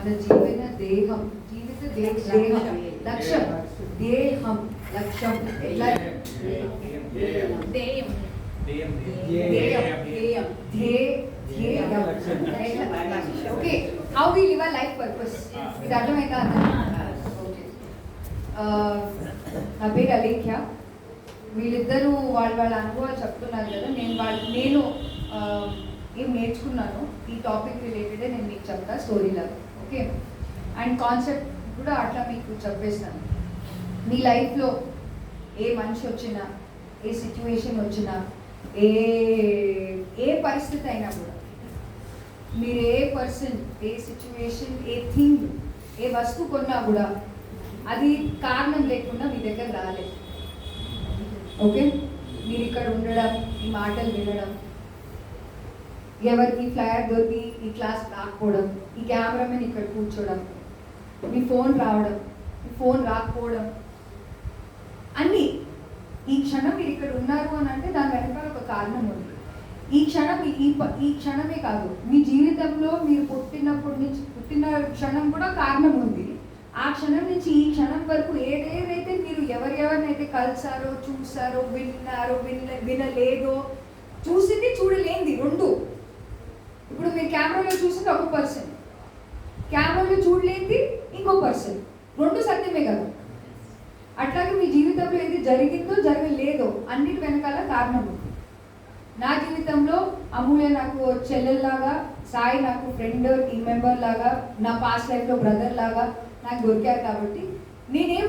మన జీవన దేహం జీవిత దే- దేహం లక్ష్యం దేహం లక్ష్యం ఎట్లా ధ్యేయం. దేయం ధ్యేయం. ధ్యేయం ధ్యేయం ధ్యేయం okay how we live a life purpose ఇది అర్థమైందా ఓకే నా పేరు అలేఖ్య వీళ్ళిద్దరూ వాళ్ళ వాళ్ళ అనుభవాలు చెప్తున్నారు కదా నేను వాళ్ళు నేను ఆ, ఏం నేర్చుకున్నాను ఈ టాపిక్ రిలేటెడే నేను మీకు చెప్తా స్టోరీ లాగా ఓకే. అండ్ కాన్సెప్ట్ కూడా అట్లా మీకు చెప్పేస్తాను. మీ లైఫ్లో ఏ మనిషి వచ్చినా ఏ సిచ్యువేషన్ వచ్చినా ఏ ఏ పరిస్థితి అయినా కూడా మీరు ఏ పర్సన్ ఏ సిచ్యువేషన్ ఏ థింగ్ ఏ వస్తువు కొన్నా కూడా అది కారణం లేకుండా మీ దగ్గర రాలేదు. ఓకే? మీరు ఇక్కడ ఉండడం ఈ మాటలు వినడం ఎవరికి ఫ్లైర్ దొరికి ఈ క్లాస్ రాకపోవడం ఈ కెమెరామెన్ ఇక్కడ కూర్చోవడం మీ ఫోన్ రావడం మీ ఫోన్ రాకపోవడం. అన్నీ ఈ క్షణం మీరు ఇక్కడ ఉన్నారు అని అంటే దాని వెనకాల ఒక కారణం ఉంది. ఈ క్షణం ఈ ఈ క్షణమే కాదు మీ జీవితంలో మీరు పుట్టినప్పటి నుంచి పుట్టిన క్షణం కూడా కారణం ఉంది. ఆ క్షణం నుంచి ఈ క్షణం వరకు ఏదేదైతే మీరు ఎవరెవరినైతే కలిసారో చూసారో విన్నారో విన్న వినలేదో చూసింది చూడలేంది రెండు. ఇప్పుడు మీరు కెమెరాలో చూసింది ఒక పర్సన్ కెమెరాలో చూడలేంది ఇంకో పర్సన్ రెండు సత్యమే కదా. అట్లాగే మీ జీవితంలో ఏది జరిగిందో జరగలేదో అన్నిటి వెనకాల కారణం ఉంది. నా జీవితంలో అమూల్య నాకు చెల్లెల్లాగా సాయి నాకు ఫ్రెండ్ టీమ్ మెంబర్ లాగా నా పాస్ట్ లైఫ్లో బ్రదర్ లాగా నాకు దొరికారు కాబట్టి నేనేం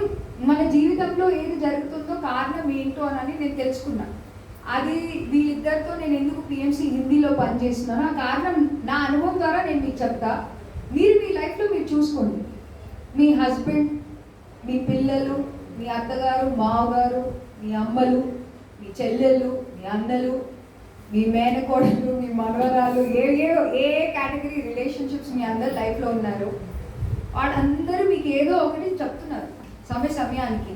మన జీవితంలో ఏది జరుగుతుందో కారణం ఏంటో అని నేను తెలుసుకున్నాను అది వీళ్ళిద్దరితో నేను ఎందుకు పిఎంసీ హిందీలో పనిచేస్తున్నాను ఆ కారణం నా అనుభవం ద్వారా నేను మీకు చెప్తా. మీరు మీ లైఫ్లో మీరు చూసుకోండి. మీ హస్బెండ్ మీ పిల్లలు మీ అత్తగారు మావగారు మీ అమ్మలు మీ చెల్లెళ్ళు మీ అన్నలు మీ మేనకోడలు మీ మనవరాలు ఏ ఏ ఏ కేటగిరీ రిలేషన్షిప్స్ మీ అందరు లైఫ్లో ఉన్నారు వాళ్ళందరూ మీకు ఏదో ఒకటి చెప్తున్నారు. సమయ సమయానికి.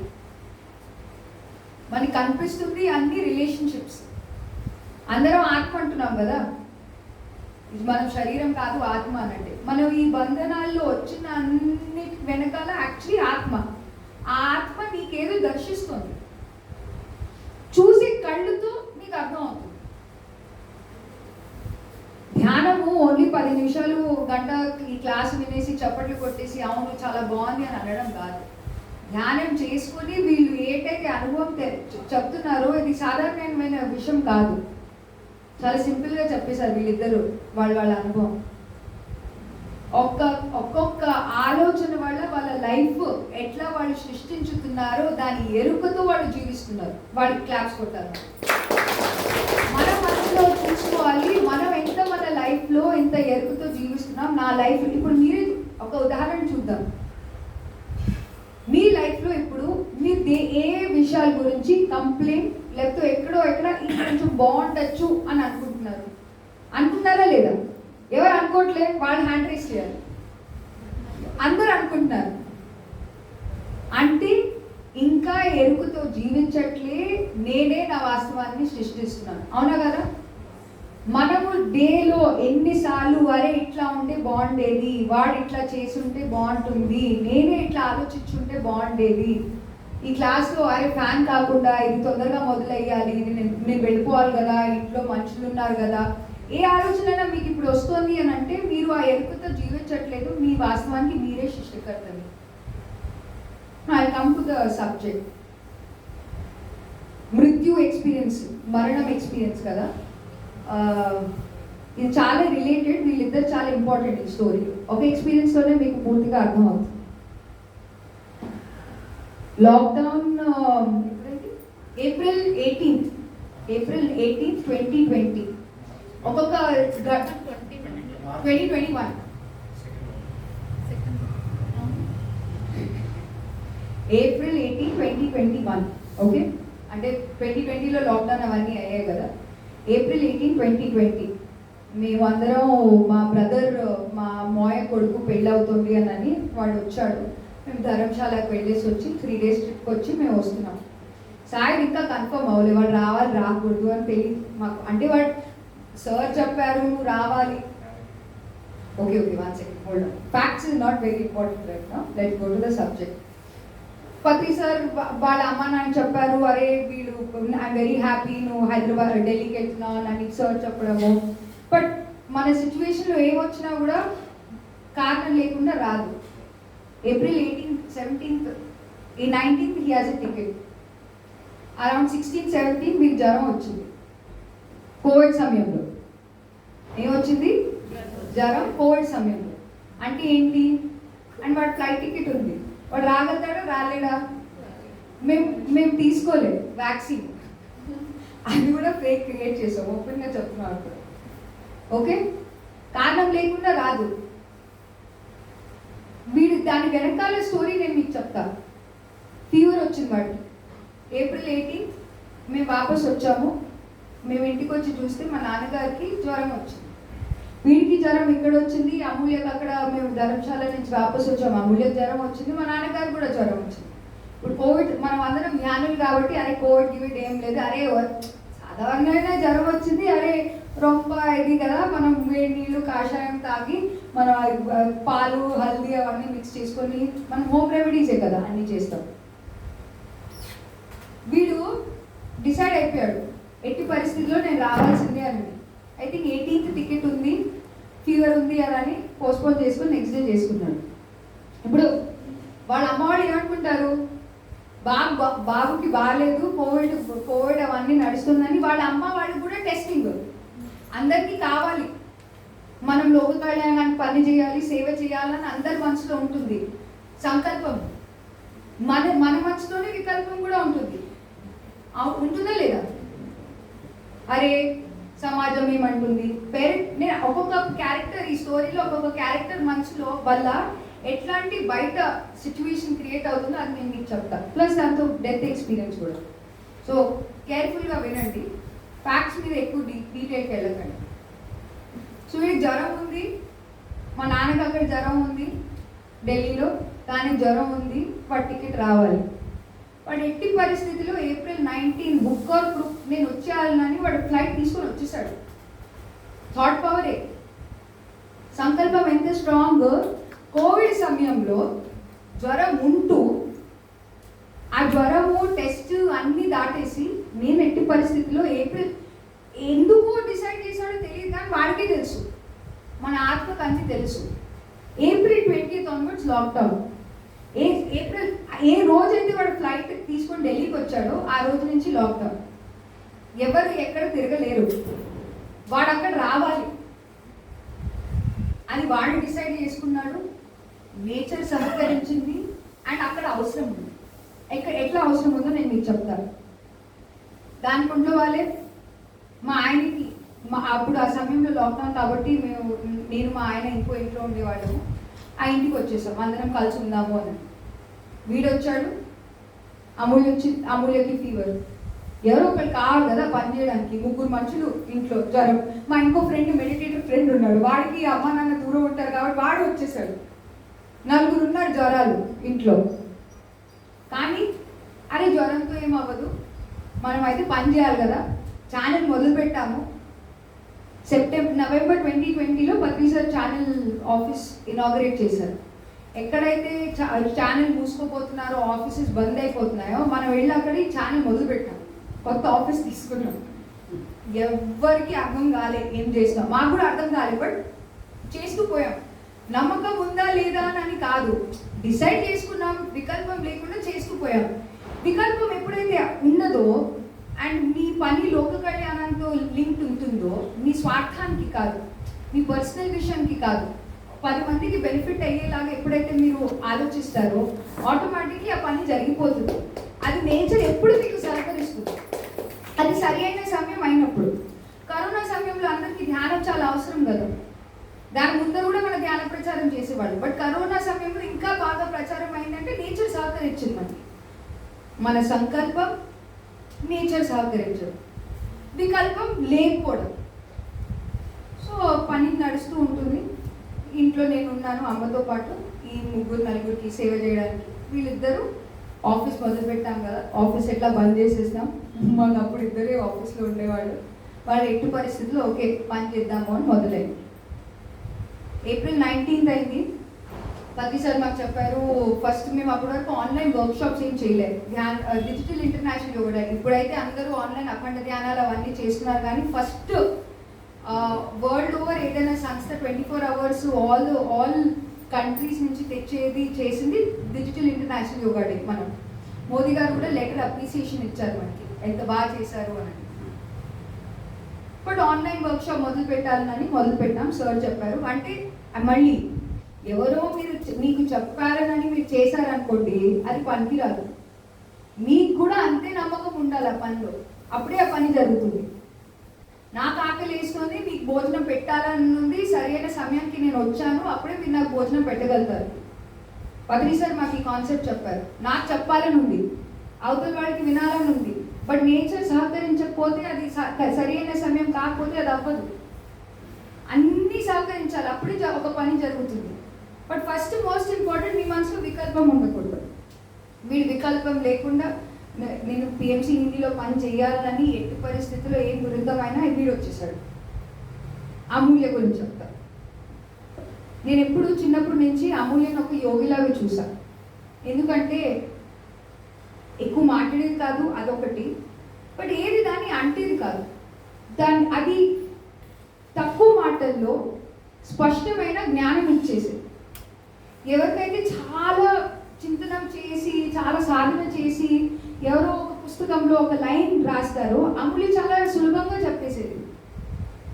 మనకి కనిపిస్తుంది అన్ని రిలేషన్షిప్స్. అందరం ఆత్మ అంటున్నాం కదా? ఇది మనం శరీరం కాదు ఆత్మ అనంటే. మనం ఈ బంధనాల్లో వచ్చిన అన్నిటి వెనకాల యాక్చువల్లీ ఆత్మ. ఆ ఆత్మ నీకేదో దర్శిస్తుంది. చూసి కళ్ళుతో నీకు అర్థం అవుతుంది. ధ్యానము ఓన్లీ పది నిమిషాలు గంట ఈ క్లాస్ వినేసి చప్పట్లు కొట్టేసి అవును చాలా బాగుంది అని అనడం కాదు. ధ్యానం చేసుకొని వీళ్ళు ఏంటైతే అనుభవం తె- చెప్తున్నారో ఇది సాధారణమైన విషయం కాదు. చాలా సింపుల్గా చెప్పేశారు వీళ్ళిద్దరు వాళ్ళ వాళ్ళ అనుభవం. ఒక్క ఒక్కొక్క ఆలోచన వల్ల వాళ్ళ లైఫ్ ఎట్లా వాళ్ళు సృష్టించుతున్నారో దాని ఎరుకతో వాళ్ళు జీవిస్తున్నారు. వాళ్ళకి క్లాప్స్ కొట్టారు మనం మనసులో చూసుకోవాలి మనం ఎంత మన లైఫ్లో ఎంత ఎరుకతో జీవిస్తున్నాం నా లైఫ్ ఇప్పుడు మీరే ఒక ఉదాహరణ చూద్దాం. మీ లైఫ్లో ఇప్పుడు మీరు ఏ విషయాల గురించి కంప్లైంట్ లేకపోతే ఎక్కడో ఎక్కడ ఇది కొంచెం బాగుండొచ్చు అని అనుకుంటున్నారు. అనుకుంటారా లేదా? ఎవరు అనుకోవట్లేదు వాళ్ళు హ్యాండ్ రేస్ చేయాలి. అందరూ అనుకుంటున్నారు. అంటే ఇంకా ఎరుకుతో జీవించట్లే నేనే నా వాస్తవాన్ని సృష్టిస్తున్నాను. అవునా కదా? మనము డేలో ఎన్నిసార్లు వరే ఇట్లా ఉంటే బాగుండేది వాడు ఇట్లా చేసుంటే బాగుంటుంది నేనే ఇట్లా ఆలోచించుంటే బాగుండేది. ఈ క్లాస్లో అరే ఫ్యాన్ కాకుండా ఇది తొందరగా మొదలయ్యాలి ఇది నేను నేను వెళ్ళిపోవాలి కదా ఇంట్లో మనుషులు ఉన్నారు కదా. ఏ ఆలోచన మీకు ఇప్పుడు వస్తుంది అని అంటే మీరు ఆ ఎరుకతో జీవించట్లేదు మీ వాస్తవానికి మీరే సృష్టికర్తని I come to the subject మృత్యు ఎక్స్పీరియన్స్ మరణం ఎక్స్పీరియన్స్ కదా? ఇది చాలా రిలేటెడ్ వీళ్ళిద్దరు చాలా ఇంపార్టెంట్ ఈ స్టోరీ ఒక ఎక్స్పీరియన్స్తోనే మీకు పూర్తిగా అర్థమవుతుంది lockdown April eighteenth April eighteenth twenty twenty ఒక్కొక్క twenty twenty one April eighteen twenty twenty one okay అంటే ట్వంటీ ట్వంటీలో లాక్డౌన్ అవన్నీ అయ్యాయి కదా ఏప్రిల్ ఎయిటీన్ ట్వంటీ ట్వంటీ మేమందరం మా బ్రదర్ మా మోయ కొడుకు పెళ్ళి అవుతుంది అని అని వాడు వచ్చాడు. మేము ధర్మశాలకు వెళ్ళేసి వచ్చి త్రీ డేస్ ట్రిప్కి వచ్చి మేము వస్తున్నాం. సాయి ఇంకా కన్ఫర్మ్ అవ్వలేదు వాడు రావాలి రాకూడదు అని తెలియదు మాకు. అంటే వాడు సార్ చెప్పారు నువ్వు రావాలి. Okay okay one second, hold on. Facts not very important important let go to the subject Patri sir వాళ్ళ అమ్మ నాన్న చెప్పారు అరే వీళ్ళు ఐఎమ్ వెరీ హ్యాపీ నువ్వు హైదరాబాద్ ఢిల్లీకి వెళ్తున్నావు నన్ను సార్ చెప్పడము. బట్ మన సిచ్యువేషన్లో ఏమొచ్చినా కూడా కారణం లేకుండా రాదు. ఏప్రిల్ ఎయిటీన్త్ సెవెంటీన్త్ ఈ nineteenth he has a ticket around sixteen seventeen మీకు జ్వరం వచ్చింది. కోవిడ్ సమయంలో. ఏమొచ్చింది జ్వరం కోవిడ్ సమయంలో. అంటే ఏంటి? అండ్ వాడు ఫ్లైట్ టికెట్ ఉంది. వాడు రాగలుగుతాడా? రాలేడా? మేము మేము తీసుకోలేదు వ్యాక్సిన్ అది కూడా ఫేక్ క్రియేట్ చేసాం. ఓపెన్గా చెప్తున్నాను ఓకే? కారణం లేకుండా రాదు. వీడు దాని వెనకాల స్టోరీ నేను మీకు చెప్తా. ఫీవర్ వచ్చింది వాడికి. ఏప్రిల్ ఎయిటీన్త్ మేము వాపస్ వచ్చాము. మేము ఇంటికి వచ్చి చూస్తే మా నాన్నగారికి జ్వరం వచ్చింది. వీడికి జ్వరం ఇక్కడ వచ్చింది అమూల్యకు అక్కడ మేము ధర్మశాల నుంచి వాపస్ వచ్చాము అమూల్య జ్వరం వచ్చింది మా నాన్నగారికి కూడా జ్వరం వచ్చింది. ఇప్పుడు కోవిడ్ మనం అందరం జ్ఞానులు కాబట్టి అరే కోవిడ్ గివిడ్ ఏం లేదు. అరే సాధారణంగా జ్వరం వచ్చింది. అరే రొంప ఇది కదా మనం వేడి నీళ్ళు కాషాయం తాగి మనం పాలు హల్దీ అవన్నీ మిక్స్ చేసుకొని మనం హోమ్ రెమెడీసే కదా అన్నీ చేస్తాం. వీడు డిసైడ్ అయిపోయాడు. ఎట్టి పరిస్థితిలో నేను రావాల్సిందే అని ఐ థింక్ ఎయిటీన్త్ టికెట్ ఉంది. ఫీవర్ ఉంది అని అని పోస్ట్పోన్ చేసుకుని నెక్స్ట్ డే చేసుకున్నాడు. ఇప్పుడు వాళ్ళ అమ్మ వాళ్ళు ఏమనుకుంటారు? బాబు బాబుకి బాగాలేదు కోవిడ్ కోవిడ్ అవన్నీ నడుస్తుందని వాళ్ళ అమ్మ వాళ్ళకి కూడా టెస్టింగ్ అందరికీ కావాలి. మనం లోక కళ్యాణానికి పని చేయాలి సేవ చేయాలని అందరి మనసులో ఉంటుంది. సంకల్పం. మన మన మనసులోనే వికల్పం కూడా ఉంటుంది. అవు- ఉంటుందా లేదా? అరే సమాజం ఏమంటుంది? పేరెంట్ నేను ఒక్కొక్క క్యారెక్టర్ ఈ స్టోరీలో ఒక్కొక్క క్యారెక్టర్ మనిషిలో వల్ల ఎట్లాంటి బయట సిచ్యువేషన్ క్రియేట్ అవుతుందో అది నేను మీకు చెప్తా. ప్లస్ దాంతో డెత్ ఎక్స్పీరియన్స్ కూడా. సో కేర్ఫుల్గా వినండి. ఫ్యాక్ట్స్ మీద ఎక్కువ డీ డీటెయిల్కి వెళ్ళకండి. సో ఇది జ్వరం ఉంది. మా నాన్నకి అక్కడ జ్వరం ఉంది. ఢిల్లీలో కానీ జ్వరం ఉంది. వాడి టికెట్ రావాలి. వాడు ఎట్టి పరిస్థితిలో April nineteen book or proof నేను వచ్చేయాలని వాడు ఫ్లైట్ తీసుకొని వచ్చేసాడు. థాట్ పవరే సంకల్పం ఎంత స్ట్రాంగ్ కోవిడ్ సమయంలో జ్వరం ఉంటూ ఆ జ్వరము టెస్ట్ అన్నీ దాటేసి నేను ఎట్టి పరిస్థితిలో ఏప్రిల్ ఎందుకు డిసైడ్ చేశాడో తెలియదు కానీ వాడికే తెలుసు. మన ఆత్మకు తెలుసు. ఏప్రిల్ ట్వంటీ ఆన్వర్డ్స్ లాక్డౌన్ ఏ ఏప్రిల్ ఏ రోజైతే వాడు ఫ్లైట్ తీసుకొని ఢిల్లీకి వచ్చాడో ఆ రోజు నుంచి లాక్డౌన్ ఎవరు ఎక్కడ తిరగలేరు. వాడు అక్కడ రావాలి. అని వాడు డిసైడ్ చేసుకున్నాడు. నేచర్ సహకరించింది. అండ్ అక్కడ అవసరం ఉంది. ఎక్కడ ఎట్లా అవసరం ఉందో నేను మీకు చెప్తాను. దానికి ఉండే వాళ్ళే మా ఆయనకి మా అప్పుడు ఆ సమయంలో లాక్డౌన్ కాబట్టి మేము నేను మా ఆయన ఇంకో ఇంట్లో ఉండేవాళ్ళము. ఆ ఇంటికి వచ్చేసాం. అందరం కలిసి ఉందాము అని. వీడు వచ్చాడు అమూల్య వచ్చి అమూల్యకి ఫీవర్ ఎవరో ఒకరు కావాలి కదా పని చేయడానికి. ముగ్గురు మనుషులు ఇంట్లో జ్వరం మా ఇంకో ఫ్రెండ్ మెడిటేటర్ ఫ్రెండ్ ఉన్నాడు. వాడికి అమ్మ నాన్న దూరం ఉంటారు కాబట్టి వాడు వచ్చేసాడు. నలుగురు ఉన్నారు జ్వరాలు ఇంట్లో. కానీ అరే జ్వరంతో ఏమవ్వదు మనం అయితే పని చేయాలి కదా. ఛానల్ మొదలుపెట్టాము సెప్టెంబర్ నవంబర్ ట్వంటీ ట్వంటీలో పత్రి ఛానల్ ఆఫీస్ ఇనాగరేట్ చేశారు. ఎక్కడైతే ఛానల్ మూసుకోపోతున్నారో ఆఫీసెస్ బంద్ అయిపోతున్నాయో మనం వెళ్ళి అక్కడ ఈ ఛానల్ మొదలుపెట్టాం. కొత్త ఆఫీస్ తీసుకున్నాం. ఎవ్వరికి అర్థం కాలే ఏం చేసినాం మాకు కూడా అర్థం కాలే బట్ చేస్తూ పోయాం. నమ్మకం ఉందా లేదా అని కాదు. డిసైడ్ చేసుకున్నాం. వికల్పం లేకుండా చేస్తూ పోయాం. వికల్పం ఎప్పుడైతే ఉన్నదో అండ్ మీ పని లోక కళ్యాణంతో లింక్ ఉంటుందో మీ స్వార్థానికి కాదు మీ పర్సనల్ విషయానికి కాదు పది మందికి బెనిఫిట్ ఆలోచిస్తారో ఆటోమేటిక్లీ ఆ పని జరిగిపోతుంది అది నేచర్ ఎప్పుడు మీకు సహకరిస్తుంది అది సరి అయిన సమయం అయినప్పుడు కరోనా సమయంలో అందరికీ ధ్యానం చాలా అవసరం కదా దాని ముందర కూడా మన ధ్యాన ప్రచారం చేసేవాళ్ళు బట్ కరోనా సమయంలో ఇంకా బాగా ప్రచారం అయిందంటే నేచర్ సహకరించింది మనకి మన సంకల్పం నేచర్ సహకరించదు వికల్పం లేకపోవడం సో పని నడుస్తూ ఉంటుంది ఇంట్లో నేను ఉన్నాను అమ్మతో పాటు ఈ ముగ్గురు నలుగురికి సేవ చేయడానికి వీళ్ళిద్దరూ ఆఫీస్ మొదలు పెట్టాం కదా ఆఫీస్ ఎట్లా బంద్ చేసేసాం మాకు అప్పుడు ఇద్దరే ఆఫీస్లో ఉండేవాళ్ళు వాళ్ళు ఎట్టి పరిస్థితుల్లో ఓకే పని చేద్దాము అని మొదలైంది. ఏప్రిల్ నైన్టీన్త్ అయింది. పతి సార్ మాకు చెప్పారు ఫస్ట్ మేము అప్పటి వరకు ఆన్లైన్ వర్క్ షాప్స్ ఏం చేయలేదు. ధ్యాన్ డిజిటల్ ఇంటర్నేషనల్ యోగా ఇప్పుడైతే అందరూ ఆన్లైన్ అఖండ ధ్యానాలు అవన్నీ చేస్తున్నారు కానీ ఫస్ట్ వరల్డ్ ఓవర్ ఏదైనా సంస్థ twenty four hours all all countries నుంచి తెచ్చేది చేసింది డిజిటల్ ఇంటర్నేషనల్ యోగా డే మనం. మోదీ గారు కూడా లెటర్ అప్రిసియేషన్ ఇచ్చారు మనకి. ఎంత బాగా చేశారు అని. బట్ ఆన్లైన్ వర్క్ షాప్ మొదలు పెట్టాలని మొదలు పెట్టాం సార్ చెప్పారు. అంటే మళ్ళీ ఎవరో మీరు మీకు చెప్పారనని మీరు చేశారనుకోండి అది పనికిరాదు. మీకు కూడా అంతే నమ్మకం ఉండాలి ఆ పనిలో. అప్పుడే ఆ పని జరుగుతుంది. నాకు ఆకలి వేస్తుంది మీకు భోజనం పెట్టాలని ఉంది సరైన సమయానికి నేను వచ్చాను అప్పుడే మీరు నాకు భోజనం పెట్టగలుగుతారు. పత్రి సార్ మాకు ఈ కాన్సెప్ట్ చెప్పారు. నాకు చెప్పాలని ఉంది అవతల వాడికి వినాలని ఉంది బట్ నేచర్ సహకరించకపోతే అది స- సరైన సమయం కాకపోతే అది అవ్వదు. అన్నీ సహకరించాలి. అప్పుడే ఒక పని జరుగుతుంది. బట్ ఫస్ట్ మోస్ట్ ఇంపార్టెంట్ మీ మనసులో వికల్పం ఉండకూడదు. వీడి వికల్పం లేకుండా నేను పిఎంసి హిందీలో పని చేయాలని ఎట్టి పరిస్థితుల్లో ఏం విరుద్ధమైనా వీడు వచ్చేసాడు. అమూల్య గురించి చెప్తా. నేను ఎప్పుడు చిన్నప్పటి నుంచి అమూల్యను ఒక యోగిలాగా చూసా. ఎందుకంటే ఎక్కువ మాట్లాడేది కాదు అదొకటి. బట్ ఏది దాన్ని అంటేది కాదు. దాని అది తక్కువ మాటల్లో స్పష్టమైన జ్ఞానం ఇచ్చేసేది. ఎవరికైతే చాలా చింతనం చేసి చాలా సాధన చేసి ఎవరో ఒక పుస్తకంలో ఒక లైన్ రాస్తారో అమూల్య చాలా సులభంగా చెప్పేసేది.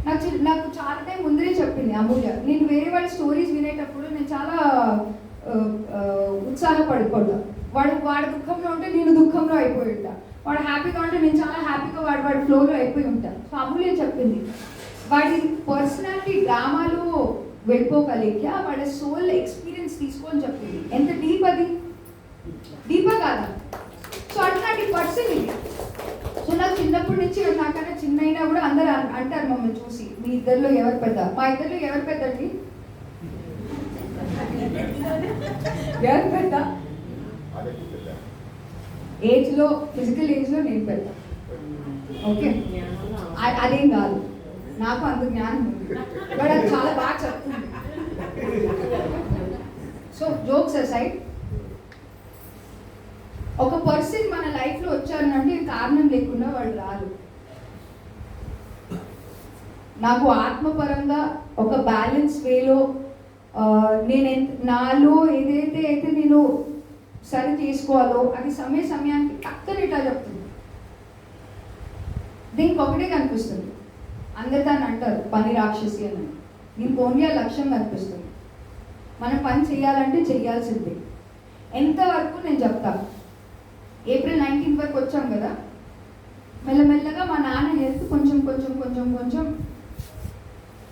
నాకు నాకు చాలా టైం ముందరే చెప్పింది అమూల్య. నేను వేరే వాళ్ళ స్టోరీస్ వినేటప్పుడు నేను చాలా ఆ, వాడు వాడి దుఃఖంలో ఉంటే నేను దుఃఖంలో అయిపోయి ఉంటా. వాడు హ్యాపీగా ఉంటే నేను చాలా హ్యాపీగా వాడు వాడి ఫ్లోలో అయిపోయి ఉంటా. సో అమూల్య చెప్పింది. వాడి పర్సనాలిటీ డ్రామాలో వెళ్ళిపోగలిగ వాడి సోల్ ఎక్స్పీరియన్స్ తీసుకొని చెప్పింది. ఎంత డీప్ అది? డీపా కాదా? సో అట్లాంటి పర్సన్ ఇది. సో నాకు చిన్నప్పటి నుంచి నాకన్నా చిన్న అయినా కూడా అందరు అంటారు మమ్మల్ని చూసి. మీ ఇద్దరిలో ఎవరు పెద్ద? మా ఇద్దరిలో ఎవరు పెద్ద అండి ఎవరు పెద్ద? ఏజ్లో ఫిజికల్ ఏజ్లో నేను పెద్ద. ఓకే అదేం కాదు. నాకు అంత జ్ఞానం ఉంది. బట్ అది చాలా బాగా చెప్తుంది. సో జోక్స్ అసైడ్ ఒక పర్సన్ మన లైఫ్లో వచ్చారంటే కారణం లేకుండా వాళ్ళు రారు. నాకు ఆత్మపరంగా ఒక బ్యాలెన్స్ వేలో నేను నాలో ఏదైతే అయితే నేను సరి చేసుకోవాలో అది సమయ సమయానికి టక్కనిటా చెప్తుంది. దీనికి ఒకటే కనిపిస్తుంది. అందరు దాన్ని అంటారు పని రాక్షసి అని. దీనికి ఓన్లీ ఆ లక్ష్యం కనిపిస్తుంది. మనం పని చేయాలంటే చేయాల్సిందే. ఎంతవరకు నేను చెప్తా. ఏప్రిల్ నైన్టీన్త్ వరకు వచ్చాం కదా. మెల్లమెల్లగా మా నాన్న హెల్త్ కొంచెం కొంచెం కొంచెం కొంచెం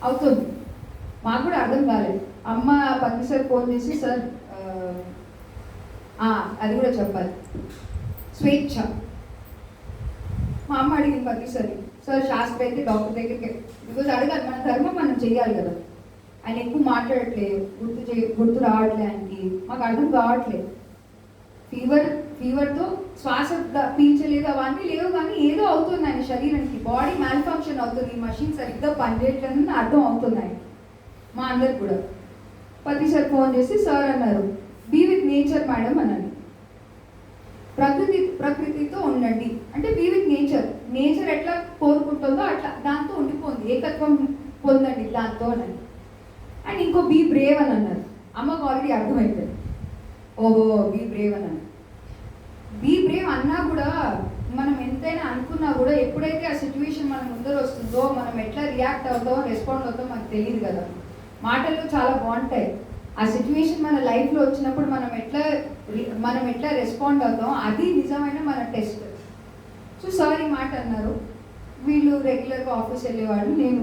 అవుతుంది. మాకు కూడా అర్థం కాలేదు. అమ్మ పత్రి సార్ ఫోన్ చేసి సార్ అది కూడా చెప్పాలి. స్వేచ్ఛ. మా అమ్మ అడిగింది ప్రతిసారి సార్ సార్ శాస్త్ర అయితే డాక్టర్ దగ్గరికి బికాజ్ అడగాలి మన ధర్మం మనం చేయాలి కదా. ఆయన ఎక్కువ మాట్లాడట్లేదు గుర్తు చే గుర్తు రావట్లే ఆయనకి. మాకు అర్థం కావట్లేదు ఫీవర్ ఫీవర్తో శ్వాస పీల్చలేదు అవన్నీ లేవు కానీ ఏదో అవుతుంది ఆయన శరీరానికి. బాడీ మ్యాల్ఫంక్షన్ అవుతుంది ఈ మషిన్ సరిగ్గా పనిచేయట్లేదని అర్థం అవుతుంది ఆయన మా అందరికి కూడా. ప్రతిసారి ఫోన్ చేసి సార్ అన్నారు బీ విత్ నేచర్ మేడం అన్నాను ప్రకృతి ప్రకృతితో ఉండండి. అంటే బీ విత్ నేచర్ నేచర్ ఎట్లా కోరుకుంటుందో అట్లా దాంతో ఉండిపోంది ఏకత్వం పొందండి దాంతో అని అండ్ ఇంకో బీ బ్రేవ్ అని అన్నారు. అమ్మకు ఆల్రెడీ అర్థమైపోయింది. ఓహో బీ బ్రేవ్ అని అన్నారు. బీ బ్రేవ్ అన్నా కూడా మనం ఎంతైనా అనుకున్నా కూడా ఎప్పుడైతే ఆ సిచ్యువేషన్ మన ముందర వస్తుందో మనం ఎట్లా రియాక్ట్ అవుతామో రెస్పాండ్ అవుతామో మనకు తెలియదు కదా. మాటలు చాలా బాగుంటాయి. ఆ సిచ్యువేషన్ మన లైఫ్లో వచ్చినప్పుడు మనం ఎట్లా మనం ఎట్లా రెస్పాండ్ అవుతాం అది నిజమైన మన టెస్ట్ సో సార్ ఈ మాట అన్నారు. వీళ్ళు రెగ్యులర్గా ఆఫీస్ వెళ్ళేవాళ్ళు. నేను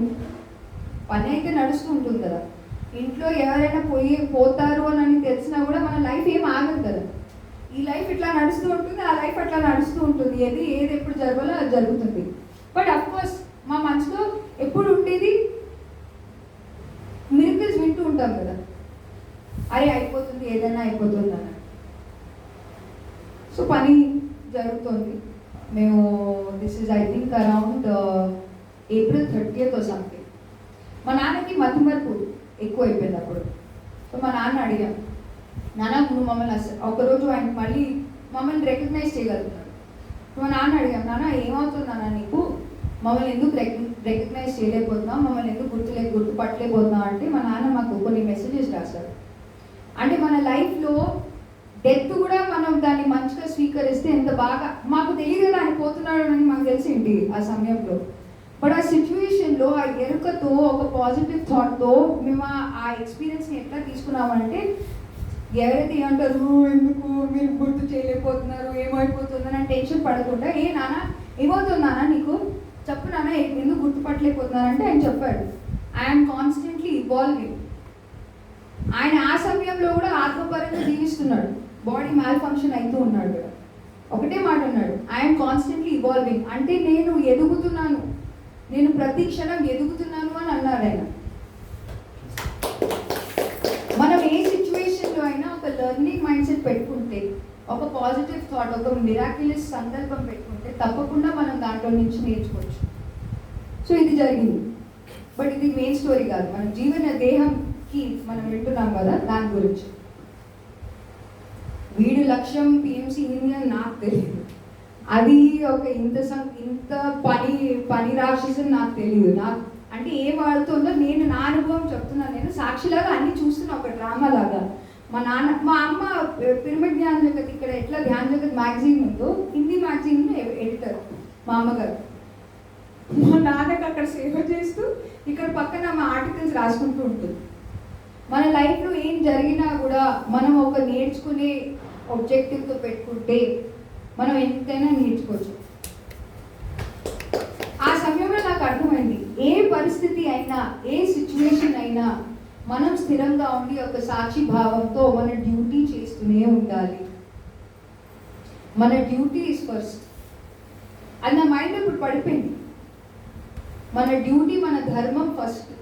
పని అయితే నడుస్తూ ఉంటుంది కదా. ఇంట్లో ఎవరైనా పోయి పోతారు అని అని తెలిసినా కూడా మన లైఫ్ ఏం ఆగదు కదా. ఈ లైఫ్ ఇట్లా నడుస్తూ ఉంటుంది ఆ లైఫ్ అట్లా నడుస్తూ ఉంటుంది. ఏది ఏది ఎప్పుడు జరగాలో అది జరుగుతుంది. బట్ అఫ్కోర్స్ మా మనసులో ఎప్పుడు ఉండేది? మిరకల్స్ వింటూ ఉంటాం కదా. అరే అయిపోతుంది ఏదైనా అయిపోతుంది అన్నాడు. సో పని జరుగుతుంది. మేము this is I think around April thirtieth something మా నాన్నకి మతిమరుపు ఎక్కువ అయిపోయింది అప్పుడు. సో మా నాన్న అడిగాం నాన్న నువ్వు మమ్మల్ని ఒకరోజు ఆయన మళ్ళీ మమ్మల్ని రికగ్నైజ్ చేయగలుగుతాడు మా నాన్న అడిగాం నాన్న ఏమవుతుంది నాన్న నీకు? మమ్మల్ని ఎందుకు రికగ్నైజ్ చేయలేకపోతున్నావు? మమ్మల్ని ఎందుకు గుర్తులే గుర్తుపట్టలేకపోతున్నావు? అంటే మా నాన్న మాకు కొన్ని మెసేజెస్ రాశారు అంటే మన లైఫ్లో డెత్ కూడా మనం దాన్ని మంచిగా స్వీకరిస్తే ఎంత బాగా మాకు తెలియదు కదా ఆయన పోతున్నాడు అని మాకు తెలిసింది ఆ సమయంలో. బట్ ఆ సిచ్యువేషన్లో ఆ ఎరుకతో ఒక పాజిటివ్ థాట్తో మేము ఆ- ఎక్స్పీరియన్స్ని ఎట్లా తీసుకున్నామంటే ఎవరైతే ఏమంటారు ఎందుకు మీరు గుర్తు చేయలేకపోతున్నారు ఏమైపోతుందని అని టెన్షన్ పడకుండా ఏ నాన్న ఏమవుతుంది నాన్న నీకు? చెప్పు నాన్న ఎందుకు గుర్తుపట్టలేకపోతున్నానంటే ఆయన చెప్పాడు. ఐఎమ్ కాన్స్టెంట్లీ ఇవాల్వింగ్ ఆయన ఆ సమయంలో కూడా ఆత్మపరంగా జీవిస్తున్నాడు. బాడీ మ్యాల్ ఫంక్షన్ అవుతూ ఉన్నాడు కూడా. ఒకటే మాట ఉన్నాడు ఐఎమ్ కాన్స్టెంట్లీ ఇవాల్వింగ్ అంటే నేను ఎదుగుతున్నాను. నేను ప్రతి క్షణం ఎదుగుతున్నాను అని అన్నాడు ఆయన. మనం ఏ సిచ్యువేషన్లో అయినా ఒక లెర్నింగ్ మైండ్ సెట్ పెట్టుకుంటే ఒక పాజిటివ్ థాట్ ఒక మిరాక్యులస్ సందర్భం పెట్టుకుంటే తప్పకుండా మనం దాంట్లో నుంచి నేర్చుకోవచ్చు. సో ఇది జరిగింది. బట్ ఇది మెయిన్ స్టోరీ కాదు. మన జీవన దేహం స్కీమ్స్ మనం వింటున్నాం కదా దాని గురించి. వీడి లక్ష్యం పిఎంసి ఇండియన్ నాకు తెలియదు అది ఒక ఇంత సం- ఇంత పని పని రాక్షసని నాకు తెలియదు నాకు అంటే ఏం వాడుతుందో నేను నా అనుభవం చెప్తున్నాను. నేను సాక్షిలాగా అన్ని చూస్తున్నా ఒక డ్రామా లాగా. మా నాన్న మా అమ్మ పిరమిడ్ ధ్యాన జగత్ ఇక్కడ ఎట్లా ధ్యాన జగత్ మ్యాగజైన్ ఉందో హిందీ మ్యాగజైన్ ఎడిటర్ మా అమ్మగారు. మా నాన్నకి అక్కడ సేవ చేస్తూ ఇక్కడ పక్కన మా ఆర్టికల్స్ రాసుకుంటూ ఉంటుంది. మన లైఫ్లో ఏం జరిగినా కూడా మనం ఒక నేర్చుకునే ఆబ్జెక్టివ్తో పెట్టుకుంటే మనం ఎంతైనా నేర్చుకోవచ్చు. ఆ సమయంలో నాకు అర్థమైంది. ఏ పరిస్థితి అయినా ఏ సిచ్యువేషన్ అయినా మనం స్థిరంగా ఉండి ఒక సాక్షి భావంతో మన డ్యూటీ చేస్తూనే ఉండాలి. మన డ్యూటీ ఇస్ ఫస్ట్ అది నా మైండ్ ఇప్పుడు పడిపోయింది. మన డ్యూటీ మన ధర్మం ఫస్ట్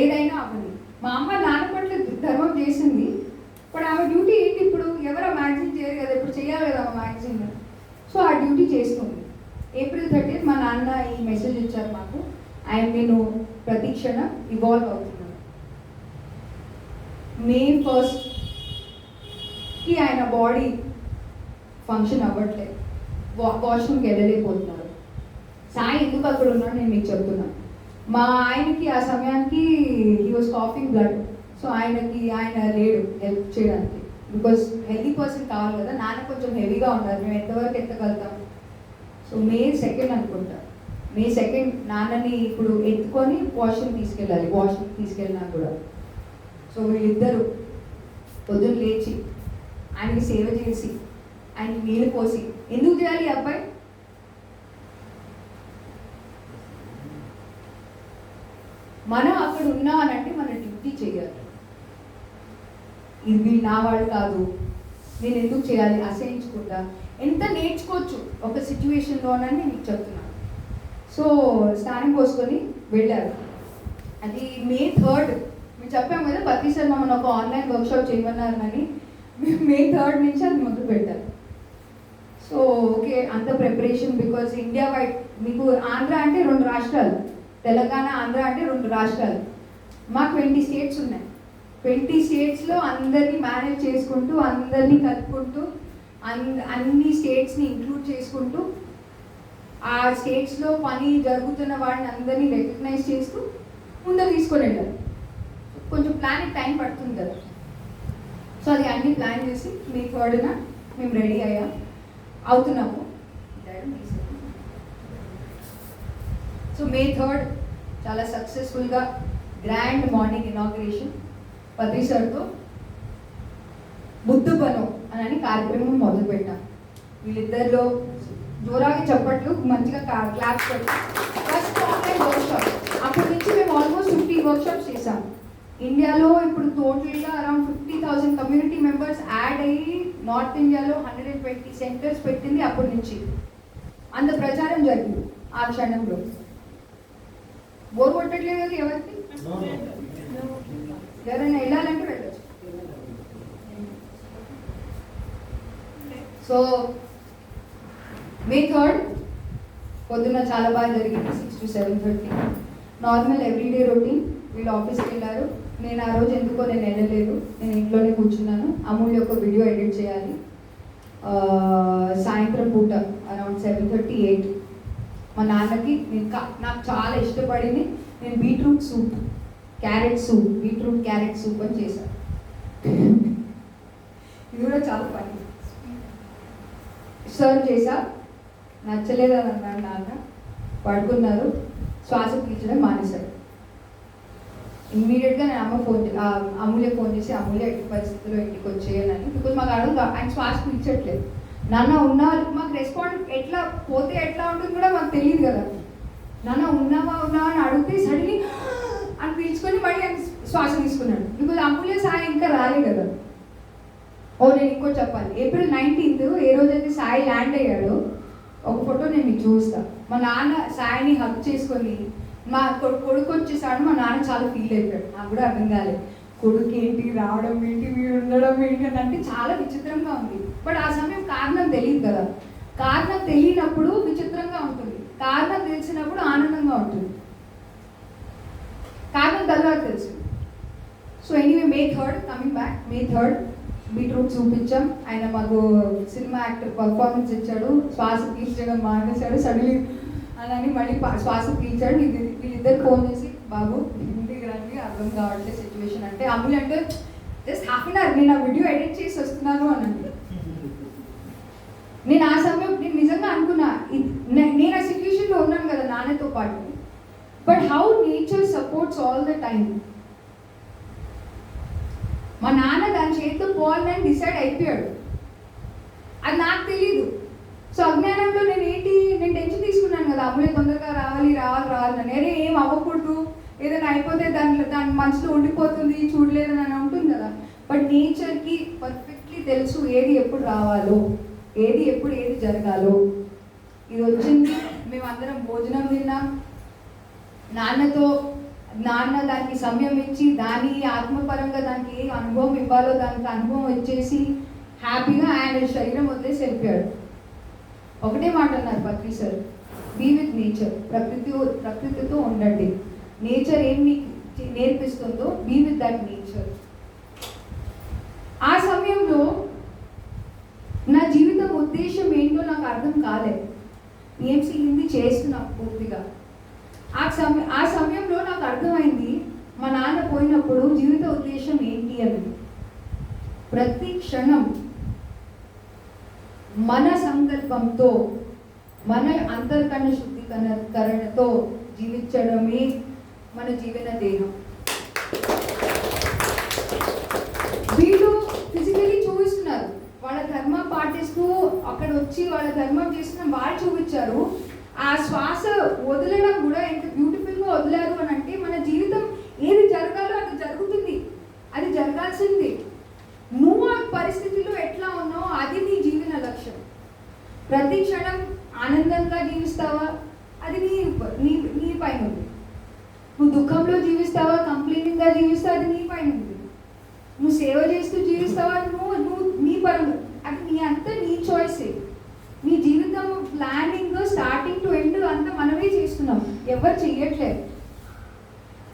ఏదైనా అవని మా అమ్మ నాన్న పట్ల ధర్మం చేసింది. ఇప్పుడు ఆమె డ్యూటీ ఏంటి ఇప్పుడు? ఎవరు ఆ మ్యాగజైన్ చేయరు కదా ఇప్పుడు చేయాలి కదా ఆ మ్యాగజైన్. సో ఆ డ్యూటీ చేస్తుంది. ఏప్రిల్ థర్టీన్ మా నాన్న ఈ మెసేజ్ ఇచ్చారు మాకు. ఆయన నేను ప్రతిక్షణ ఇవాల్వ్ అవుతున్నాను. మే ఫస్ట్కి ఆయన బాడీ ఫంక్షన్ అవ్వట్లేదు. వా వాష్రూమ్కి వెళ్ళలేకపోతున్నారు. సాయి ఎందుకు అక్కడ ఉన్నాడు నేను మీకు చెప్తున్నాను. మా ఆయనకి ఆ సమయానికి he was coughing blood so ఆయనకి ఆయన లేడు హెల్ప్ చేయడానికి. బికాస్ హెల్దీ పర్సన్ కావాలి కదా నాన్న కొంచెం హెవీగా ఉన్నారు. మేము ఎంతవరకు ఎత్తగలుగుతాం? సో మే సెకండ్ అనుకుంటా. మే సెకండ్ నాన్నని ఇప్పుడు ఎత్తుకొని వాష్రూమ్ తీసుకెళ్ళాలి. వాష్రూమ్ తీసుకెళ్ళినా కూడా. సో వీళ్ళిద్దరూ పొద్దున్న లేచి ఆయనకి సేవ చేసి ఆయనకి నీళ్ళు పోసి ఎందుకు చేయాలి అబ్బాయి? మనం అక్కడ ఉన్నా అని అంటే మన డ్యూటీ చేయాలి. ఇది వీళ్ళు నా వాళ్ళు కాదు. నేను ఎందుకు చేయాలి? అసహించకుండా. ఎంత నేర్చుకోవచ్చు? ఒక సిచ్యువేషన్లోనని నేను మీకు చెప్తున్నాను. సో స్నానం పోసుకొని వెళ్ళారు. అది మే థర్డ్ మేము చెప్పాము కదా ప్రతిసారి మమ్మల్ని ఒక ఆన్లైన్ వర్క్షాప్ చేయమన్నారు చేయమన్నారని మే థర్డ్ నుంచి అది మొదలు పెట్టారు. సో ఓకే అంత ప్రిపరేషన్ బికాజ్ ఇండియా వైడ్ మీకు ఆంధ్ర అంటే రెండు రాష్ట్రాలు. తెలంగాణ ఆంధ్ర అంటే రెండు రాష్ట్రాలు. మా ట్వంటీ స్టేట్స్ ఉన్నాయి. ట్వంటీ స్టేట్స్లో అందరినీ మేనేజ్ చేసుకుంటూ అందరినీ కలుపుకుంటూ అన్ని స్టేట్స్ని ఇంక్లూడ్ చేసుకుంటూ ఆ స్టేట్స్లో పని జరుగుతున్న వాడిని అందరినీ రికగ్నైజ్ చేస్తూ ముందర తీసుకొని వెళ్ళారు కొంచెం ప్లానింగ్ టైం పడుతుంది కదా. సో అది అన్ని ప్లాన్ చేసి మీ థర్డ్న మేము రెడీ అయ్యాం అవుతున్నాము. సో మే థర్డ్ చాలా సక్సెస్ఫుల్గా గ్రాండ్ మార్నింగ్ ఇనాగ్రేషన్ పత్రి సార్తో బుద్ధు బను అని కార్యక్రమం మొదలు పెట్టాం వీళ్ళిద్దరిలో జోరాగా చప్పట్లు మంచిగా క్లాప్స్ పెట్టి ఫస్ట్ ఆన్లైన్ వర్క్షాప్ అప్పటి నుంచి మేము ఆల్మోస్ట్ ఫిఫ్టీ వర్క్షాప్స్ చేసాం ఇండియాలో ఇప్పుడు టోటల్గా around fifty thousand community members add అయ్యి నార్త్ ఇండియాలో హండ్రెడ్ అండ్ ట్వంటీ సెంటర్స్ పెట్టింది అప్పటి నుంచి. అంత ప్రచారం జరిగింది ఆ క్షణంలో. బోర్ కొట్టట్లేదు కదా ఎవరికి? ఎవరైనా వెళ్ళాలంటే వెళ్ళచ్చు. సో మే థర్డ్ పొద్దున్న చాలా బాగా జరిగింది six to seven thirty normal everyday routine వీళ్ళు ఆఫీస్కి వెళ్ళారు. నేను ఆ రోజు ఎందుకో నేను వెళ్ళలేదు. నేను ఇంట్లోనే కూర్చున్నాను. అమూల్య ఒక వీడియో ఎడిట్ చేయాలి. సాయంత్రం పూట అరౌండ్ సెవెన్ థర్టీ ఎయిట్ మా నాన్నకి నేను కా- నాకు చాలా ఇష్టపడింది నేను beetroot soup carrot soup beetroot carrot soup అని చేశాను. ఇది కూడా చాలా పని సర్వ్ నచ్చలేదు కదా అన్నాడు నాన్న. పడుకున్నారు. శ్వాస పీల్చడం మానేశారు ఇమ్మీడియట్గా నేను అమ్మ ఫోన్ చే- అమూల్య ఫోన్ చేసి అమూల్య ఎట్టి పరిస్థితుల్లో ఇంటికి వచ్చేయనని బికాజ్ మాకు అడుగు ఆయన శ్వాస పీల్చట్లేదు నాన్న ఉన్నా మాకు రెస్పాండ్ ఎట్లా? పోతే ఎట్లా ఉంటుంది కూడా మాకు తెలియదు కదా. నాన్న ఉన్నావా ఉన్నావా అని అడిగితే సడన్లీ అని పీల్చుకొని మళ్ళీ శ్వాస తీసుకున్నాడు. బికాజ్ అంబులెన్స్ సాయి ఇంకా రాలే కదా. ఓ నేను ఇంకో చెప్పాలి. ఏప్రిల్ నైన్టీన్త్ ఏ రోజైతే సాయి ల్యాండ్ అయ్యాడో ఒక ఫోటో నేను మీకు చూస్తా. మా నాన్న సాయిని హక్ చేసుకొని మా కొడుకు వచ్చేసాడు మా నాన్న చాలా ఫీల్ అయిపోయాడు. నాకు కూడా అర్థం కాలేదు కొడుకు ఏంటి రావడం ఏంటి మీరు ఉండడం ఏంటి అని అంటే చాలా విచిత్రంగా ఉంది. బట్ ఆ సమయం కారణం తెలియదు కదా. కారణం తెలియనప్పుడు విచిత్రంగా ఉంటుంది. కారణం తెలిసినప్పుడు ఆనందంగా ఉంటుంది. కారణం తర్వాత తెలుసు. So anyway May third coming back May third beetroot చూపించాం. ఆయన మాకు సినిమా యాక్టర్ పర్ఫార్మెన్స్ ఇచ్చాడు. శ్వాస పీల్చడం మానేశాడు. సడన్లీ అలాని మళ్ళీ శ్వాస పీల్చాడు ఇది వీళ్ళిద్దరు ఫోన్ చేసి బాబు ఇంటికి రండి. అర్థం కావట్లేదు సిచ్యువేషన్ అంటే అమ్ములు అంటే జస్ట్ హాఫ్ అన్ అవర్ నేను ఆ వీడియో ఎడిట్ చేసి వస్తున్నాను అని అంటే నేను ఆ సమయం నేను నిజంగా అనుకున్నా ఇది- నేను ఆ సిచ్యువేషన్లో ఉన్నాను కదా నాన్నతో పాటు. But how nature supports all the time మా నాన్న దాని చేతితో పోవాలని డిసైడ్ అయిపోయాడు. అది నాకు తెలియదు సో అజ్ఞానంలో నేను ఏంటి నేను టెన్షన్ తీసుకున్నాను కదా అమ్మాయి తొందరగా రావాలి రావాలి రావాలి నేనే ఏం అవ్వకూడదు. ఏదైనా అయిపోతే దాని దాని మనసులో ఉండిపోతుంది చూడలేదని అని ఉంటుంది కదా. బట్ నేచర్కి పర్ఫెక్ట్లీ తెలుసు ఏది ఎప్పుడు రావాలో. ఏది ఎప్పుడు ఏది జరగాలో. ఇది వచ్చింది మేమందరం భోజనం తిన్నాం నాన్నతో నాన్న దానికి సమయం ఇచ్చి దాని ఆత్మపరంగా దానికి ఏ అనుభవం ఇవ్వాలో దానికి అనుభవం ఇచ్చేసి హ్యాపీగా ఆయన శరీరం వదిలేసి వెళ్ళిపోయాడు. ఒకటే మాట అన్నారు Patri sir be with nature ప్రకృతి ప్రకృతితో ఉండండి. నేచర్ ఏం మీకు నేర్పిస్తుందో బీ విత్ దట్ నేచర్ ఆ సమయంలో నా జీవితం ఉద్దేశం ఏంటో నాకు అర్థం కాలేదు. ఏఎంసీ హిందీ చేస్తున్నా పూర్తిగా. ఆ సమయం ఆ సమయంలో నాకు అర్థమైంది మా నాన్న పోయినప్పుడు జీవిత ఉద్దేశం ఏంటి అని. ప్రతి క్షణం మన సంకల్పంతో మన అంతర్కరణ శుద్ధీకరణతో జీవించడమే మన జీవన దేహం వీళ్ళు ఫిజికలీ చూపిస్తున్నారు వాళ్ళ ధర్మం పాటిస్తూ అక్కడ వచ్చి వాళ్ళ ధర్మం చేస్తున్న వాళ్ళు చూపించారు. ఆ శ్వాస వదలడం కూడా ఎంత బ్యూటిఫుల్గా వదిలారు అని అంటే మన జీవితం ఏది జరగాలో అది జరుగుతుంది. అది జరగాల్సింది. నువ్వు ఆ పరిస్థితిలో ఎట్లా ఉన్నావో అది నీ జీవన లక్ష్యం. ప్రతి క్షణం ఆనందంగా జీవిస్తావా? అది నీ నీ నీ పైన ఉంది. నువ్వు దుఃఖంలో జీవిస్తావా? కంప్లైనింగ్గా జీవిస్తావా అది నీ పైన ఉంది. నువ్వు సేవ చేస్తూ జీవిస్తావా? నువ్వు నువ్వు నీ పరంగా అది నీ అంతా నీ చాయిసే నీ జీవితం ప్లానింగ్ స్టార్టింగ్ టు ఎండ్ అంతా మనమే చేస్తున్నాం. ఎవరు చెయ్యట్లేదు.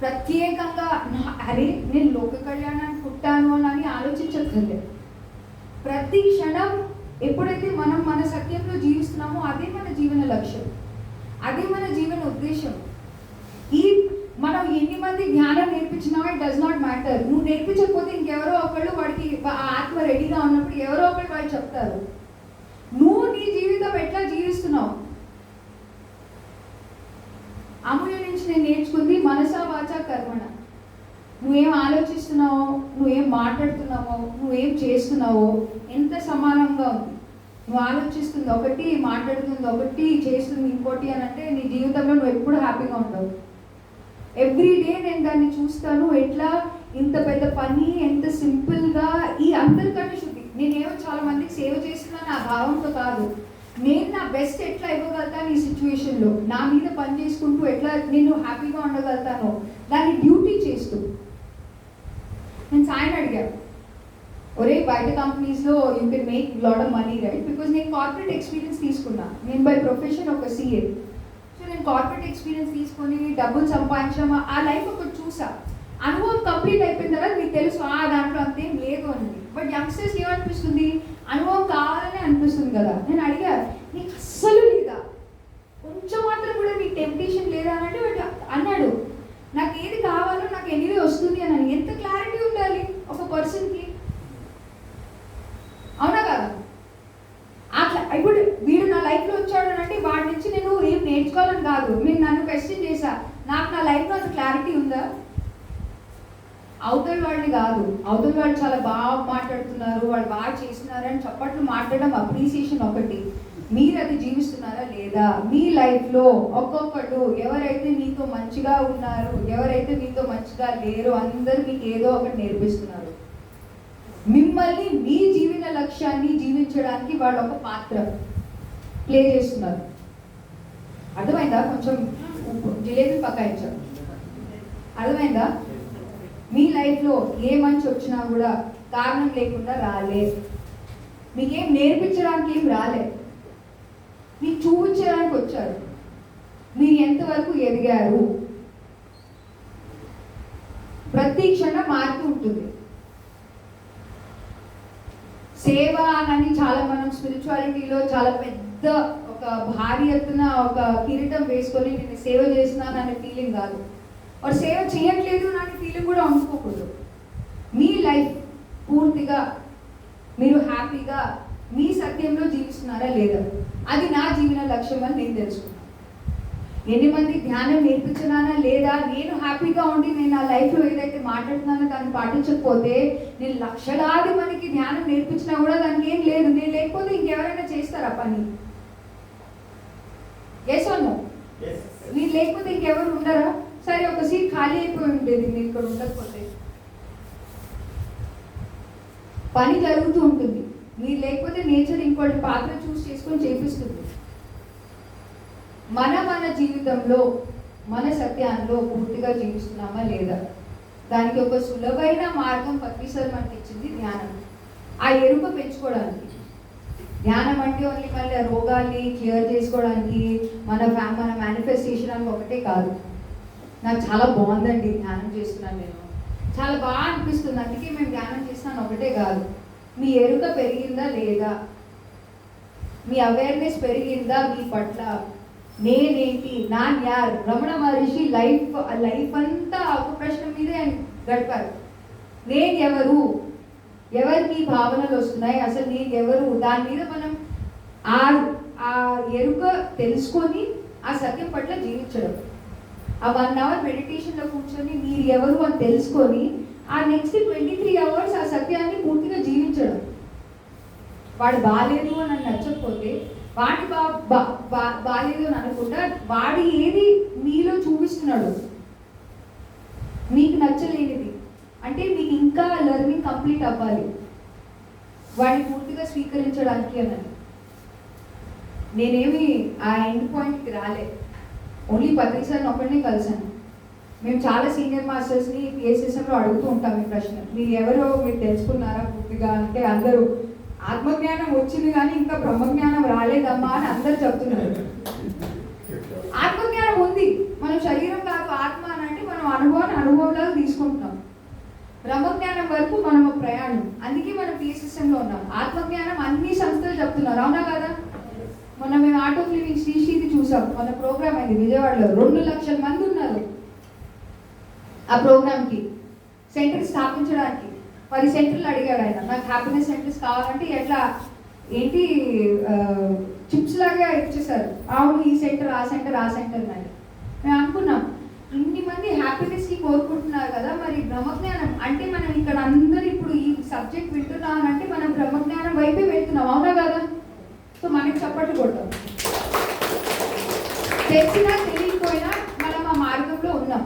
ప్రత్యేకంగా నా- అరే నేను లోక కళ్యాణాన్ని పుట్టాను అని ఆలోచించక్కర్లేదు ప్రతి క్షణం ఎప్పుడైతే మనం మన సత్యంలో జీవిస్తున్నామో అదే మన జీవన లక్ష్యం. అదే మన జీవన ఉద్దేశం. ఈ మనం ఎన్ని మంది జ్ఞానం నేర్పించినా ఇట్ డస్ నాట్ మ్యాటర్ నువ్వు నేర్పించకపోతే ఇంకెవరో ఒకళ్ళు వాడికి ఆత్మ రెడీగా ఉన్నప్పుడు ఎవరో ఒకళ్ళు వాడు చెప్తారు. నువ్వు నీ జీవితం ఎట్లా జీవిస్తున్నావు? అమూల్య నుంచి నేను నేర్చుకుంది మనసా వాచ కర్మణ. నువ్వేం ఆలోచిస్తున్నావో నువ్వేం మాట్లాడుతున్నావో నువ్వేం చేస్తున్నావో ఎంత సమానంగా ఉంది. నువ్వు ఆలోచిస్తుంది ఒకటి మాట్లాడుతుంది ఒకటి చేస్తుంది ఇంకోటి అని అంటే నీ జీవితంలో నువ్వు ఎప్పుడు హ్యాపీగా ఉండవు. ఎవ్రీ డే నేను దాన్ని చూస్తాను. ఎట్లా ఇంత పెద్ద పని ఎంత సింపుల్గా ఈ అందరికన్నా శుద్ధి. నేనేమో చాలా మందికి సేవ చేస్తున్నా నా భావంతో కాదు. నేను నా బెస్ట్ ఎట్లా ఇవ్వగలుగుతాను ఈ సిచ్యువేషన్లో నా మీద పని చేసుకుంటూ ఎట్లా నేను హ్యాపీగా ఉండగలుగుతానో? దాన్ని డ్యూటీ చేస్తూ. నేను సాయం అడిగాను ఒరే బయట కంపెనీస్లో you can make lot of money right because నేను కార్పొరేట్ ఎక్స్పీరియన్స్ తీసుకున్నా. నేను బై ప్రొఫెషన్ ఒక సీఏ నేను కార్పొరేట్ ఎక్స్పీరియన్స్ తీసుకొని డబ్బులు సంపాదించామా? ఆ లైఫ్ ఒకటి చూసా. అనుభవం కంప్లీట్ అయిపోయిన తర్వాత మీకు తెలుసు ఆ దాంట్లో అంతేం లేదు అని. బట్ యంగ్స్టర్స్ ఏమనిపిస్తుంది అనుభవం కావాలని అనిపిస్తుంది కదా నేను అడిగా నీకు అస్సలు లేదా కొంచెం మాత్రం కూడా నీకు టెంప్టేషన్ లేదా అని అంటే వాడు అన్నాడు నాకు ఏది కావాలో నాకు ఎనివే వస్తుంది అని అని. ఎంత క్లారిటీ ఉండాలి ఒక పర్సన్కి అవునా కదా అట్లా ఇప్పుడు వీడు నా లైఫ్లో వచ్చాడు అని అంటే వాడి నుంచి నేను ఏం నేర్చుకోవాలని కాదు మీరు నన్ను క్వశ్చన్ చేశా నాకు నా లైఫ్లో అంత క్లారిటీ ఉందా అవతల వాళ్ళని కాదు అవతల వాళ్ళు చాలా బాగా మాట్లాడుతున్నారు వాళ్ళు బాగా చేస్తున్నారు అని చప్పట్లు మాట్లాడడం అప్రిసియేషన్ ఒకటి మీరు అది జీవిస్తున్నారా లేదా మీ లైఫ్లో ఒక్కొక్కళ్ళు ఎవరైతే మీతో మంచిగా ఉన్నారు ఎవరైతే మీతో మంచిగా లేరు అందరు మీకు ఏదో ఒకటి నేర్పిస్తున్నారు మిమ్మల్ని మీ జీవన లక్ష్యాన్ని జీవించడానికి వాళ్ళు ఒక పాత్ర ప్లే చేస్తున్నారు అర్థమైందా కొంచెం జిలేబీ పకాయించారు అర్థమైందా? మీ లైఫ్లో ఏ మంచి వచ్చినా కూడా కారణం లేకుండా రాలే మీకేం నేర్పించడానికి ఏం రాలే. మీకు చూపించడానికి వచ్చారు. మీరు ఎంతవరకు ఎదిగారు? ప్రతి క్షణం మారుతూ ఉంటుంది. సేవ అని చాలా మనం స్పిరిచువాలిటీలో చాలా పెద్ద ఒక భారీ ఎత్తున ఒక కిరీటం వేసుకొని నేను సేవ చేస్తున్నాను అనే ఫీలింగ్ కాదు. వాడు సేవ చేయట్లేదు అనే ఫీలింగ్ కూడా అనుకోకూడదు మీ లైఫ్ పూర్తిగా మీరు హ్యాపీగా మీ సత్యంలో జీవిస్తున్నారా లేదా? అది నా జీవన లక్ష్యం అని నేను తెలుసుకున్నాను. ఎన్ని మంది ధ్యానం నేర్పించినానా లేదా? నేను హ్యాపీగా ఉండి నేను నా లైఫ్లో ఏదైతే మాట్లాడుతున్నానో దాన్ని పాటించకపోతే నేను లక్షలాది మందికి ధ్యానం నేర్పించినా కూడా దానికి ఏం లేదు. నేను లేకపోతే ఇంకెవరైనా చేస్తారా పని ఎస్ నో మీరు లేకపోతే ఇంకెవరు ఉండరా? సరే ఒక సీట్ ఖాళీ అయిపోయి ఉండేది మీరు ఇక్కడ ఉండకపోతే. పని జరుగుతూ ఉంటుంది. మీరు లేకపోతే నేచర్ ఇంకోటి పాత్ర చూస్ చేసుకొని చేపిస్తుంది. మన మన జీవితంలో మన సత్యాల్లో పూర్తిగా జీవిస్తున్నామా లేదా? దానికి ఒక సులభమైన మార్గం పత్రిసర్ మనకి ఇచ్చింది ధ్యానం. ఆ ఎరుక పెంచుకోవడానికి. ధ్యానం అంటే ఓన్లీ మళ్ళీ రోగాల్ని క్లియర్ చేసుకోవడానికి మన ఫ్యా మన మేనిఫెస్టేషన్ అని ఒకటే కాదు. నాకు చాలా బాగుందండి ధ్యానం చేస్తున్నాను నేను. చాలా బాగా అనిపిస్తుంది అందుకే మేము ధ్యానం చేస్తాను ఒకటే కాదు. మీ ఎరుక పెరిగిందా లేదా? మీ అవేర్నెస్ పెరిగిందా మీ పట్ల? నేనేంటి? నా యార్ రమణ మహర్షి లైఫ్ లైఫ్ అంతా ఒక ప్రశ్న మీదే గడిపారు. నేను ఎవరు? ఎవరికి భావనలు వస్తున్నాయి? అసలు నేను ఎవరు? దాని మీద మనం ఆ ఆ ఎరుక తెలుసుకొని ఆ సత్యం పట్ల జీవించడం. ఆ వన్ అవర్ మెడిటేషన్లో కూర్చొని మీరు ఎవరు అని తెలుసుకొని ఆ నెక్స్ట్ ట్వంటీ త్రీ అవర్స్ ఆ సత్యాన్ని పూర్తిగా జీవించడం. వాడు బాగాలేదు అని నన్ను నచ్చకపోతే వాడి బా బా- బాగాలేదు అని అనుకుంటా వాడి ఏది మీలో చూపిస్తున్నాడు మీకు నచ్చలేనిది. అంటే మీకు ఇంకా లెర్నింగ్ కంప్లీట్ అవ్వాలి. వాడిని పూర్తిగా స్వీకరించడానికి అన్నది నేనేమి ఆ ఎండ్ పాయింట్కి రాలే. ఓన్లీ పత్రిక సార్ని కలిశాను. కలిసాను మేము చాలా సీనియర్ మాస్టర్స్ని పిఎస్ఎస్ఎంలో అడుగుతూ ఉంటాం ఈ ప్రశ్న. మీరు ఎవరో మీరు తెలుసుకున్నారా పూర్తిగా? అంటే అందరూ ఆత్మజ్ఞానం వచ్చింది కానీ ఇంకా బ్రహ్మజ్ఞానం రాలేదమ్మా అని అందరు చెప్తున్నారు. ఆత్మజ్ఞానం ఉంది. మనం శరీరం కాదు ఆత్మ అని అంటే మనం అనుభవాన్ని అనుభవంలాగా తీసుకుంటున్నాం. వరకు మనం ప్రయాణం. అందుకే మనం పిఎస్ఎస్ఎంలో ఉన్నాం. ఆత్మజ్ఞానం అన్ని సంస్థలు చెప్తున్నారు. అవునా కదా? మొన్న మేము ఆటో క్లినిక్ లివింగ్ శ్రీశ్రీది చూసాం. మన ప్రోగ్రామ్ అయింది విజయవాడలో. రెండు లక్షల మంది ఉన్నారు ఆ ప్రోగ్రామ్కి. సెంటర్ స్థాపించడానికి. పది సెంటర్లు అడిగాడు ఆయన. నాకు హ్యాపీనెస్ సెంటర్స్ కావాలంటే ఎట్లా? ఏంటి చిప్స్ లాగా ఇచ్చేసారు అవును ఈ సెంటర్ ఆ సెంటర్ ఆ సెంటర్ అని. మేము అనుకున్నాం. ఇన్ని మంది హ్యాపీనెస్కి కోరుకుంటున్నారు కదా మరి బ్రహ్మజ్ఞానం అంటే మనం ఇక్కడ అందరు ఇప్పుడు ఈ సబ్జెక్ట్ వింటున్నాం అంటే మనం బ్రహ్మజ్ఞానం వైపే వెళ్తున్నాం అవునా కదా? సో మనకి చప్పట్లు కొడతాం. తెలిసినా తెలియకపోయినా మనం ఆ మార్గంలో ఉన్నాం.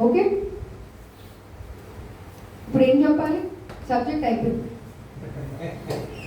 ఓకే? ఇప్పుడు ఏం చెప్పాలి? సబ్జెక్ట్ అయిపోయింది.